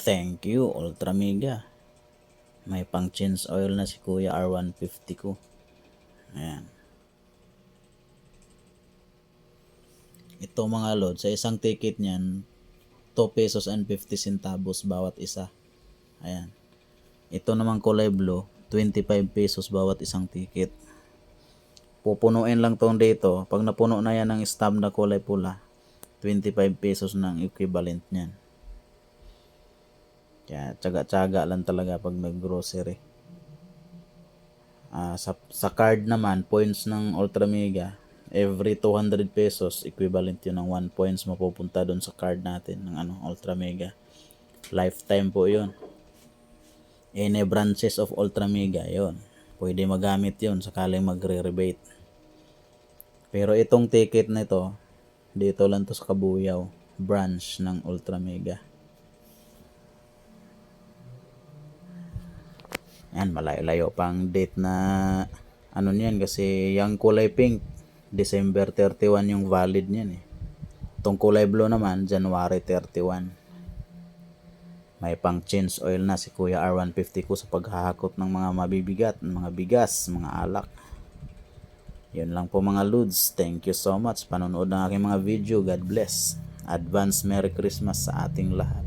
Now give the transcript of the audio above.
Thank you, Ultra Mega. May pang change oil na si Kuya R150 ko. Ayan. Ito mga load, sa isang ticket niyan, 2 pesos and 50 centavos bawat isa. Ayan. Ito naman kulay blue, 25 pesos bawat isang ticket. Pupunuin lang tong dito. Pag napuno na yan ng stamp na kulay pula, 25 pesos ang equivalent niyan. Kaya tsaga-tsaga lang talaga pag nag-grocery. Ah, sa, sa card naman, points ng Ultra Mega, every 200 pesos, equivalent yun ng 1 points mapupunta doon sa card natin ng ano, Ultra Mega. Lifetime po yun. Any branches of Ultra Mega, yon Pwede magamit yun sakaling magre-rebate. Pero itong ticket na ito, dito lang to sa Kabuyaw, branch ng Ultra Mega. Yan, malayo-layo pang date na ano niyan kasi yung kulay pink, December 31 yung valid niyan eh. Itong kulay blue naman, January 31. May pang change oil na si Kuya R150 ko sa paghahakot ng mga mabibigat, mga bigas, mga alak. Yun lang po mga Ludes. Thank you so much. Panonood ng aking mga video. God bless. Advance Merry Christmas sa ating lahat.